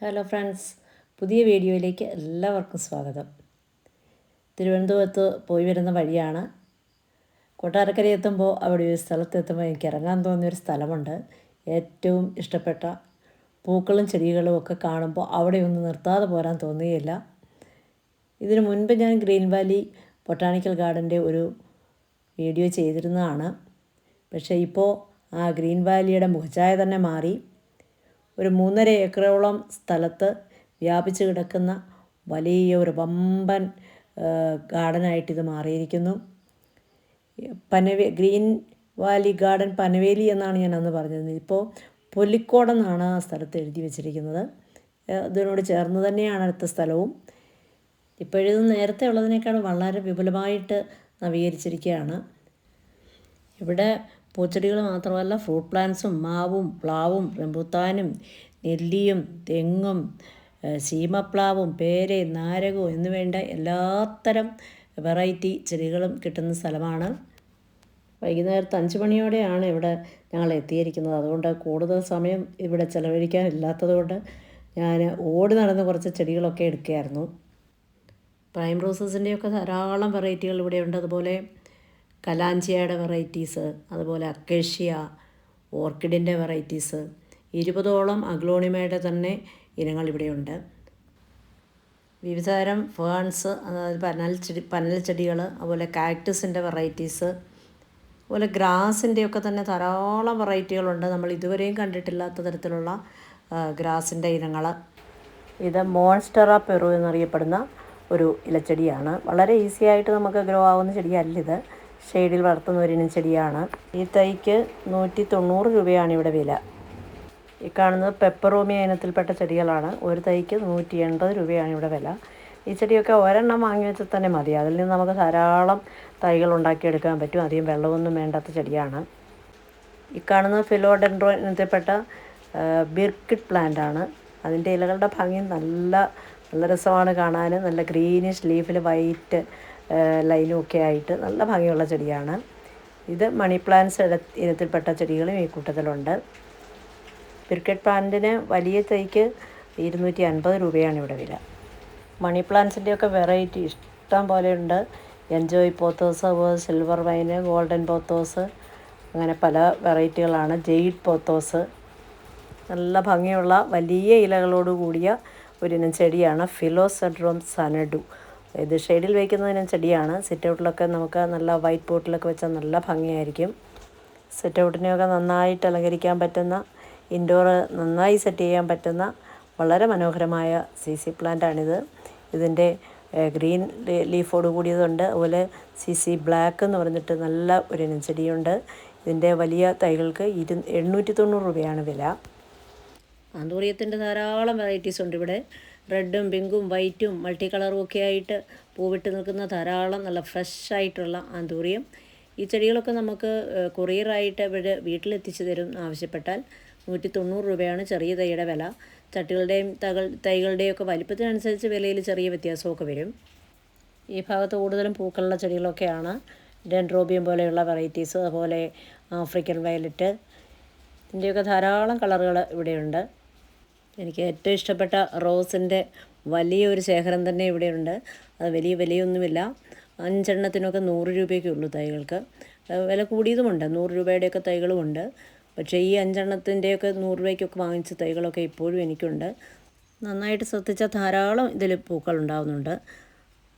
Hello friends പുതിയ വീഡിയോയിലേക്ക് എല്ലാവർക്കും സ്വാഗതം. തിരുവനന്തപുരത്ത് പോയി വരുന്ന വഴിയാണ്. കൊട്ടാരക്കര എത്തുമ്പോൾ അവിടെ ഒരു സ്ഥലത്തെത്തുമ്പോൾ എനിക്ക് ഇറങ്ങാൻ തോന്നിയൊരു സ്ഥലമുണ്ട്. ഏറ്റവും ഇഷ്ടപ്പെട്ട പൂക്കളും ചെടികളും ഒക്കെ കാണുമ്പോൾ അവിടെ ഒന്ന് നിർത്താതെ പോരാൻ തോന്നുകയില്ല. ഇതിനു മുൻപ് ഞാൻ ഗ്രീൻ വാലി ബൊട്ടാണിക്കൽ ഗാർഡന്റെ ഒരു വീഡിയോ ചെയ്തിരുന്നതാണ്. പക്ഷേ ഇപ്പോൾ ആ ഗ്രീൻ വാലിയുടെ മുഖച്ചായ തന്നെ മാറി. ഒരു മൂന്നര ഏക്കറോളം സ്ഥലത്ത് വ്യാപിച്ച് കിടക്കുന്ന വലിയ ഒരു വമ്പൻ ഗാർഡനായിട്ട് ഇത് മാറിയിരിക്കുന്നു. പനവേ ഗ്രീൻ വാലി ഗാർഡൻ പനവേലി എന്നാണ് ഞാൻ അന്ന് പറഞ്ഞത് ഇപ്പോൾ പൊല്ലിക്കോടെന്നാണ് ആ സ്ഥലത്ത് എഴുതി വെച്ചിരിക്കുന്നത്. അതിനോട് ചേർന്ന് തന്നെയാണ് അടുത്ത സ്ഥലവും. ഇപ്പോഴിത് നേരത്തെ ഉള്ളതിനേക്കാൾ വളരെ വിപുലമായിട്ട് നവീകരിച്ചിരിക്കുകയാണ്. ഇവിടെ പൂച്ചെടികൾ മാത്രമല്ല ഫ്രൂട്ട് പ്ലാന്റ്സും മാവും പ്ലാവും റംബുത്താനും നെല്ലിയും തെങ്ങും സീമപ്ലാവും പേരയും നാരകവും എന്നുവേണ്ട എല്ലാത്തരം വെറൈറ്റി ചെടികളും കിട്ടുന്ന സ്ഥലമാണ്. വൈകുന്നേരത്ത് അഞ്ച് മണിയോടെയാണ് ഇവിടെ ഞങ്ങൾ എത്തിയിരിക്കുന്നത്. അതുകൊണ്ട് കൂടുതൽ സമയം ഇവിടെ ചിലവഴിക്കാനില്ലാത്തതുകൊണ്ട് ഞാൻ ഓടി നടന്ന് കുറച്ച് ചെടികളൊക്കെ എടുക്കുകയായിരുന്നു. പ്രൈം റോസസിന്റെയൊക്കെ ധാരാളം വെറൈറ്റികൾ ഇവിടെ ഉണ്ട് അതുപോലെ കലാഞ്ചിയയുടെ വെറൈറ്റീസ് അതുപോലെ അക്കേഷ്യ ഓർക്കിഡിന്റെ വെറൈറ്റീസ് ഇരുപതോളം അഗ്ലോണിമയുടെ തന്നെ ഇനങ്ങൾ ഇവിടെയുണ്ട്. വിവിധതരം ഫേൺസ് അതായത് പനൽ ചെടി പനൽ ചെടികൾ അതുപോലെ കാക്ടസിന്റെ വെറൈറ്റീസ് അതുപോലെ ഗ്രാസിന്റെയൊക്കെ തന്നെ ധാരാളം വെറൈറ്റികളുണ്ട്. നമ്മൾ ഇതുവരെയും കണ്ടിട്ടില്ലാത്ത തരത്തിലുള്ള ഗ്രാസിന്റെ ഇനങ്ങൾ ഇത് മോൺസ്റ്ററ പെറു എന്നറിയപ്പെടുന്ന ഒരു ഇലച്ചെടിയാണ്. വളരെ ഈസി ആയിട്ട് നമുക്ക് ഗ്രോ ആവുന്ന ചെടിയല്ല ഇത്. ഷെയ്ഡിൽ വളർത്തുന്ന ഒരു ഇനം ചെടിയാണ്. ഈ തൈക്ക് നൂറ്റി തൊണ്ണൂറ് രൂപയാണ് ഇവിടെ വില. ഈ കാണുന്നത് പെപ്പറോമിയ ഇനത്തിൽപ്പെട്ട ചെടികളാണ്. ഒരു തൈക്ക് നൂറ്റി എൺപത് രൂപയാണ് ഇവിടെ വില. ഈ ചെടിയൊക്കെ ഒരെണ്ണം വാങ്ങി വെച്ചാൽ തന്നെ മതി. അതിൽ നിന്ന് നമുക്ക് ധാരാളം തൈകൾ ഉണ്ടാക്കിയെടുക്കാൻ പറ്റും. അധികം വെള്ളമൊന്നും വേണ്ടാത്ത ചെടിയാണ്. ഈ കാണുന്നത് ഫിലോഡെൻഡ്രോ ഇനത്തിൽപ്പെട്ട ബിർക്കിഡ് പ്ലാന്റ് ആണ്. അതിന്റെ ഇലകളുടെ ഭംഗി നല്ല നല്ല രസമാണ് കാണാൻ. നല്ല ഗ്രീനിഷ് ലീഫിൽ വൈറ്റ് ലൈനും ഒക്കെ ആയിട്ട് നല്ല ഭംഗിയുള്ള ചെടിയാണ്. ഇത് മണി പ്ലാന്റ്സ് ഇനത്തിൽപ്പെട്ട ചെടികളും ഈ കൂട്ടത്തിലുണ്ട്. പിർക്കറ്റ് പ്ലാന്റിന് വലിയ തൈക്ക് ഇരുന്നൂറ്റി അൻപത് രൂപയാണ് ഇവിടെ വില. മണി പ്ലാന്റ്സിന്റെയൊക്കെ വെറൈറ്റി ഇഷ്ടം പോലെയുണ്ട് enjoy pothos silver vine golden pothos അങ്ങനെ പല വെറൈറ്റികളാണ്. Jade pothos. നല്ല ഭംഗിയുള്ള വലിയ ഇലകളോട് കൂടിയ ഒരിനം ചെടിയാണ് ഫിലോസെഡ്രോം സനഡു. ഇത് ഷെയ്ഡിൽ വയ്ക്കുന്നതിനും ചെടിയാണ്. സിറ്റ് ഔട്ടിലൊക്കെ നമുക്ക് നല്ല വൈറ്റ് പോട്ടിലൊക്കെ വെച്ചാൽ നല്ല ഭംഗിയായിരിക്കും. സിറ്റ് ഔട്ടിനെയൊക്കെ നന്നായിട്ട് അലങ്കരിക്കാൻ പറ്റുന്ന ഇൻഡോർ നന്നായി സെറ്റ് ചെയ്യാൻ പറ്റുന്ന വളരെ മനോഹരമായ സി സി പ്ലാന്റാണിത് ഇതിന്റെ ഗ്രീൻ ലീഫോട് കൂടിയതുണ്ട്. അതുപോലെ സി സി ബ്ലാക്ക് എന്ന് പറഞ്ഞിട്ട് നല്ല ഒരു ഇനം ചെടിയുണ്ട് ഇതിന്റെ വലിയ തൈകൾക്ക് ഇരു എണ്ണൂറ്റി തൊണ്ണൂറ് രൂപയാണ് വില. ആന്തൂറിയത്തിന്റെ ധാരാളം വെറൈറ്റീസ് ഉണ്ട് ഇവിടെ. റെഡും പിങ്കും വൈറ്റും മൾട്ടി കളറും ഒക്കെ ആയിട്ട് പൂവിട്ട് നിൽക്കുന്ന ധാരാളം നല്ല ഫ്രഷ് ആയിട്ടുള്ള ആന്തൂറിയം. ഈ ചെടികളൊക്കെ നമുക്ക് കൊറിയറായിട്ട് ഇവിടെ വീട്ടിലെത്തിച്ചു തരും ആവശ്യപ്പെട്ടാൽ. നൂറ്റി തൊണ്ണൂറ് രൂപയാണ് ചെറിയ തൈയുടെ വില. ചട്ടികളുടെയും തകൾ തൈകളുടെയും ഒക്കെ വലിപ്പത്തിനനുസരിച്ച് വിലയിൽ ചെറിയ വ്യത്യാസമൊക്കെ വരും. ഈ ഭാഗത്ത് കൂടുതലും പൂക്കളുള്ള ചെടികളൊക്കെയാണ്. ഡെൻഡ്രോബിയം പോലെയുള്ള വെറൈറ്റീസ് അതുപോലെ ആഫ്രിക്കൻ വയലറ്റ്. ഇതിന്റെയൊക്കെ ധാരാളം കളറുകൾ ഇവിടെയുണ്ട്. എനിക്ക് ഏറ്റവും ഇഷ്ടപ്പെട്ട റോസിന്റെ വലിയൊരു ശേഖരം തന്നെ ഇവിടെയുണ്ട്. അത് വലിയ വിലയൊന്നുമില്ല. അഞ്ചെണ്ണത്തിനൊക്കെ നൂറ് രൂപയൊക്കെ ഉള്ളൂ തൈകൾക്ക്. വില കൂടിയതുമുണ്ട്. നൂറ് രൂപയുടെയൊക്കെ തൈകളുമുണ്ട്. പക്ഷേ ഈ അഞ്ചെണ്ണത്തിന്റെയൊക്കെ നൂറ് രൂപയ്ക്കൊക്കെ വാങ്ങിച്ച തൈകളൊക്കെ ഇപ്പോഴും എനിക്കുണ്ട്. നന്നായിട്ട് ശ്രദ്ധിച്ചാൽ ധാരാളം ഇതിൽ പൂക്കൾ ഉണ്ടാകുന്നുണ്ട്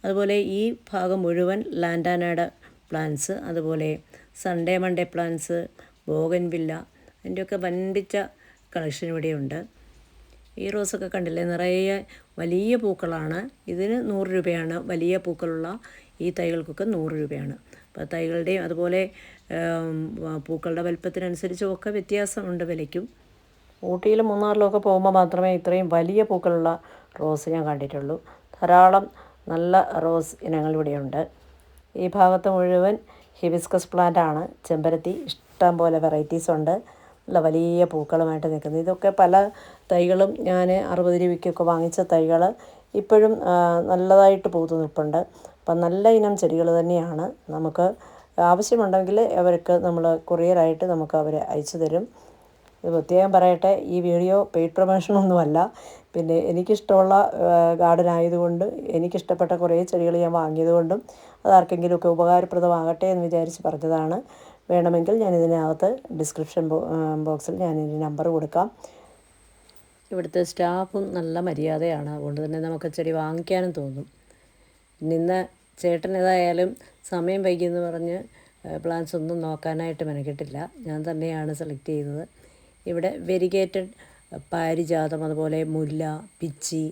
അതുപോലെ ഈ ഭാഗം മുഴുവൻ ലാൻഡാനയുടെ പ്ലാന്റ്സ് അതുപോലെ സൺഡേ മൺഡേ പ്ലാന്റ്സ് ബോഗൻവില്ല അതിന്റെയൊക്കെ വൻപിച്ച കളക്ഷൻ ഇവിടെയുണ്ട്. ഈ റോസൊക്കെ കണ്ടില്ലേ? നിറയെ വലിയ പൂക്കളാണ്. ഇതിന് നൂറ് രൂപയാണ്. വലിയ പൂക്കളുള്ള ഈ തൈകൾക്കൊക്കെ നൂറ് രൂപയാണ്. അപ്പോൾ തൈകളുടെയും അതുപോലെ പൂക്കളുടെ വലുപ്പത്തിനനുസരിച്ചും ഒക്കെ വ്യത്യാസമുണ്ട് വിലയ്ക്കും. ഊട്ടിയിലും മൂന്നാറിലുമൊക്കെ പോകുമ്പോൾ മാത്രമേ ഇത്രയും വലിയ പൂക്കളുള്ള റോസ് ഞാൻ കണ്ടിട്ടുള്ളൂ. ധാരാളം നല്ല റോസ് ഇനങ്ങൾ ഇവിടെയുണ്ട്. ഈ ഭാഗത്ത് മുഴുവൻ ഹിബിസ്കസ് പ്ലാന്റ് ആണ് ചെമ്പരത്തി ഇഷ്ടം പോലെ വെറൈറ്റീസ് ഉണ്ട്. നല്ല വലിയ പൂക്കളുമായിട്ട് നിൽക്കുന്നത്. ഇതൊക്കെ പല തൈകളും ഞാൻ അറുപത് രൂപയ്ക്കൊക്കെ വാങ്ങിച്ച തൈകൾ ഇപ്പോഴും നല്ലതായിട്ട് പൂത്തു നിൽപ്പുണ്ട്. അപ്പം നല്ല ഇനം ചെടികൾ തന്നെയാണ്. നമുക്ക് ആവശ്യമുണ്ടെങ്കിൽ അവർക്ക് നമ്മൾ കൊറിയറായിട്ട് നമുക്ക് അവർ അയച്ചു തരും. ഇത് പ്രത്യേകം പറയട്ടെ ഈ വീഡിയോ പെയ്ഡ് പ്രൊമോഷനൊന്നുമല്ല പിന്നെ എനിക്കിഷ്ടമുള്ള ഗാർഡൻ ആയതുകൊണ്ട് എനിക്കിഷ്ടപ്പെട്ട കുറേ ചെടികൾ ഞാൻ വാങ്ങിയതുകൊണ്ടും അത് ആർക്കെങ്കിലുമൊക്കെ ഉപകാരപ്രദമാകട്ടെ എന്ന് വിചാരിച്ച് പറഞ്ഞതാണ്. വേണമെങ്കിൽ ഞാൻ ഇതിനകത്ത് ഡിസ്ക്രിപ്ഷൻ ബോക്സിൽ ഞാൻ ഇതിന്റെ നമ്പർ കൊടുക്കാം. ഇവിടുത്തെ സ്റ്റാഫും നല്ല മര്യാദയാണ്. അതുകൊണ്ട് തന്നെ നമുക്ക് ചെടി വാങ്ങിക്കാനും തോന്നും. നിന്ന് ചേട്ടൻ ഏതായാലും സമയം വൈകിയെന്ന് പറഞ്ഞ് പ്ലാൻസ് ഒന്നും നോക്കാനായിട്ട് മെനക്കെട്ടില്ല. ഞാൻ തന്നെയാണ് സെലക്ട് ചെയ്തത്. ഇവിടെ വെരിഗേറ്റഡ് പാരിജാതം അതുപോലെ മുല്ല പിച്ചി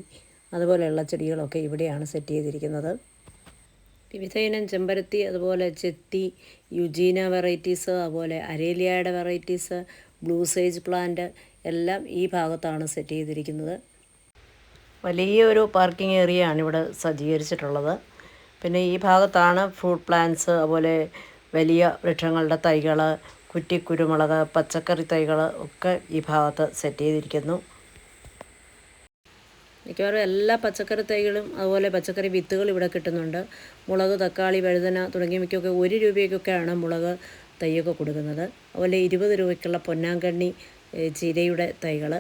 അതുപോലെയുള്ള ചെടികളൊക്കെ ഇവിടെയാണ് സെറ്റ് ചെയ്തിരിക്കുന്നത്. വിവിധ ഇനം ചെമ്പരത്തി അതുപോലെ ചെത്തി യുജീന വെറൈറ്റീസ് അതുപോലെ അരേലിയയുടെ വെറൈറ്റീസ് ബ്ലൂ സേജ് പ്ലാന്റ് എല്ലാം ഈ ഭാഗത്താണ് സെറ്റ് ചെയ്തിരിക്കുന്നത്. വലിയൊരു പാർക്കിംഗ് ഏരിയ ആണ് ഇവിടെ സജ്ജീകരിച്ചിട്ടുള്ളത്. പിന്നെ ഈ ഭാഗത്താണ് ഫ്രൂട്ട് പ്ലാന്റ്സ് അതുപോലെ വലിയ വൃക്ഷങ്ങളുടെ തൈകൾ കുറ്റി കുരുമുളക് പച്ചക്കറി തൈകൾ ഒക്കെ ഈ ഭാഗത്ത് സെറ്റ് ചെയ്തിരിക്കുന്നു. മിക്കവാറും എല്ലാ പച്ചക്കറി തൈകളും അതുപോലെ പച്ചക്കറി വിത്തുകൾ ഇവിടെ കിട്ടുന്നുണ്ട്. മുളക് തക്കാളി വഴുതന തുടങ്ങിയ മിക്കൊക്കെ ഒരു രൂപയ്ക്കൊക്കെയാണ് മുളക് തൈയൊക്കെ കൊടുക്കുന്നത്. അതുപോലെ ഇരുപത് രൂപയ്ക്കുള്ള പൊന്നാങ്കണ്ണി ചീരയുടെ തൈകൾ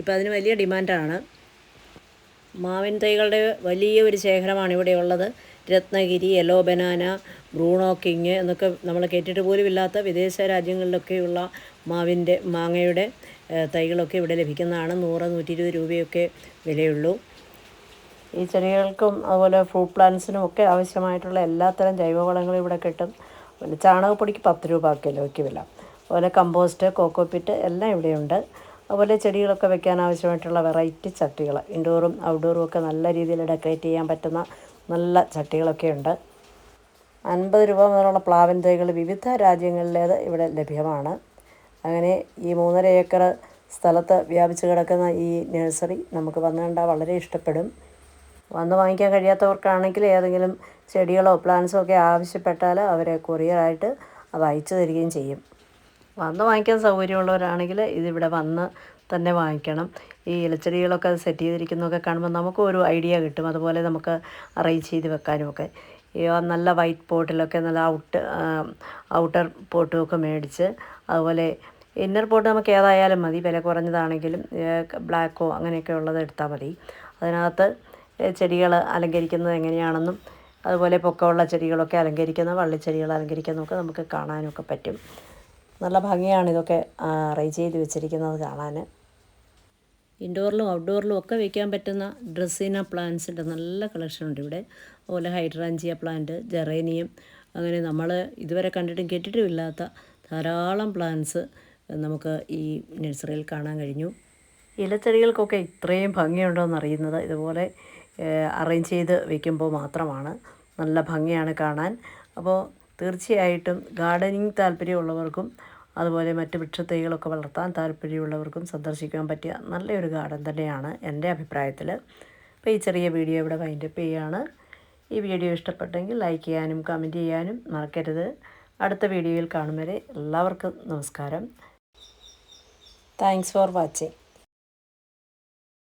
ഇപ്പോൾ അതിന് വലിയ ഡിമാൻഡാണ്. മാവിൻ തൈകളുടെ വലിയ ഒരു ശേഖരമാണ് ഇവിടെ ഉള്ളത്. Ratnagiri yellow banana Bruno king എന്നൊക്കെ നമ്മൾ കേട്ടിട്ട് പോലും ഇല്ലാത്ത വിദേശ രാജ്യങ്ങളിലൊക്കെയുള്ള മാവിന്റെ മാങ്ങയുടെ തൈകളൊക്കെ ഇവിടെ ലഭിക്കുന്നതാണ്. നൂറ് നൂറ്റി ഇരുപത് രൂപയൊക്കെ വിലയുള്ളൂ. ഈ ചെടികൾക്കും അതുപോലെ ഫ്രൂട്ട് പ്ലാന്റ്സിനും ഒക്കെ ആവശ്യമായിട്ടുള്ള എല്ലാത്തരം ജൈവവളങ്ങളും ഇവിടെ കിട്ടും. പിന്നെ ചാണകപ്പൊടിക്ക് പത്ത് രൂപ കിലോയ്ക്ക് വില. അതുപോലെ കമ്പോസ്റ്റ് കോക്കോപ്പിറ്റ് എല്ലാം ഇവിടെയുണ്ട്. അതുപോലെ ചെടികളൊക്കെ വെക്കാൻ ആവശ്യമായിട്ടുള്ള വെറൈറ്റി ചട്ടികൾ ഇൻഡോറും ഔട്ട്ഡോറും ഒക്കെ നല്ല രീതിയിൽ ഡെക്കറേറ്റ് ചെയ്യാൻ പറ്റുന്ന നല്ല ചട്ടികളൊക്കെ ഉണ്ട്. അൻപത് രൂപ മുതലുള്ള പ്ലാവിൻ തൈകൾ വിവിധ രാജ്യങ്ങളിലേത് ഇവിടെ ലഭ്യമാണ്. അങ്ങനെ ഈ മൂന്നര ഏക്കർ സ്ഥലത്ത് വ്യാപിച്ച് കിടക്കുന്ന ഈ നഴ്സറി നമുക്ക് വന്നു കണ്ടാൽ വളരെ ഇഷ്ടപ്പെടും. വന്ന് വാങ്ങിക്കാൻ കഴിയാത്തവർക്കാണെങ്കിൽ ഏതെങ്കിലും ചെടികളോ പ്ലാന്റ്സോ ഒക്കെ ആവശ്യപ്പെട്ടാൽ അവരെ കൊറിയറായിട്ട് അത് അയച്ചു തരികയും ചെയ്യും. വന്ന് വാങ്ങിക്കാൻ സൗകര്യമുള്ളവരാണെങ്കിൽ ഇതിവിടെ വന്ന് തന്നെ വാങ്ങിക്കണം. ഈ ഇലച്ചെടികളൊക്കെ സെറ്റ് ചെയ്തിരിക്കുന്നതൊക്കെ കാണുമ്പോൾ നമുക്ക് ഒരു ഐഡിയ കിട്ടും. അതുപോലെ നമുക്ക് അറേഞ്ച് ചെയ്ത് വെക്കാനുമൊക്കെ നല്ല വൈറ്റ് പോട്ടിലൊക്കെ നല്ല ഔട്ട് ഔട്ടർ പോട്ടുമൊക്കെ മേടിച്ച് അതുപോലെ ഇന്നർ പോട്ട് നമുക്ക് ഏതായാലും മതി. വില കുറഞ്ഞതാണെങ്കിലും ബ്ലാക്കോ അങ്ങനെയൊക്കെ ഉള്ളത് എടുത്താൽ മതി. അതിനകത്ത് ചെടികൾ അലങ്കരിക്കുന്നത് എങ്ങനെയാണെന്നും അതുപോലെ പൊക്കമുള്ള ചെടികളൊക്കെ അലങ്കരിക്കുന്ന വള്ളിച്ചെടികൾ അലങ്കരിക്കുന്നതൊക്കെ നമുക്ക് കാണാനൊക്കെ പറ്റും. നല്ല ഭംഗിയാണ് ഇതൊക്കെ അറേഞ്ച് ചെയ്ത് വെച്ചിരിക്കുന്നത് കാണാൻ ഇൻഡോറിലും ഔട്ട്ഡോറിലും ഒക്കെ വയ്ക്കാൻ പറ്റുന്ന ഡ്രസ്സിന പ്ലാന്റ്സിന്റെ നല്ല കളക്ഷൻ ഉണ്ട് ഇവിടെ. അതുപോലെ ഹൈഡ്രാഞ്ചിയ പ്ലാന്റ് ജെറേനിയം അങ്ങനെ നമ്മൾ ഇതുവരെ കണ്ടിട്ടും കേട്ടിട്ടും ഇല്ലാത്ത ധാരാളം പ്ലാന്റ്സ് നമുക്ക് ഈ നഴ്സറിയിൽ കാണാൻ കഴിഞ്ഞു. ഇലച്ചെടികൾക്കൊക്കെ ഇത്രയും ഭംഗിയുണ്ടോയെന്ന് അറിയുന്നത് ഇതുപോലെ അറേഞ്ച് ചെയ്ത് വെക്കുമ്പോൾ മാത്രമാണ്. നല്ല ഭംഗിയാണ് കാണാൻ. അപ്പോൾ തീർച്ചയായിട്ടും ഗാർഡനിങ് താല്പര്യമുള്ളവർക്കും അതുപോലെ മറ്റ് വൃക്ഷത്തൈകളൊക്കെ വളർത്താൻ താല്പര്യമുള്ളവർക്കും സന്ദർശിക്കാൻ പറ്റിയ നല്ലൊരു ഗാർഡൻ തന്നെയാണ് എന്റെ അഭിപ്രായത്തിൽ. അപ്പോൾ ഈ ചെറിയ വീഡിയോ ഇവിടെ വൈൻഡപ്പ് ചെയ്യുകയാണ് ഈ വീഡിയോ ഇഷ്ടപ്പെട്ടെങ്കിൽ ലൈക്ക് ചെയ്യാനും കമന്റ് ചെയ്യാനും മറക്കരുത്. അടുത്ത വീഡിയോയിൽ കാണും വരെ എല്ലാവർക്കും നമസ്കാരം. Thanks for watching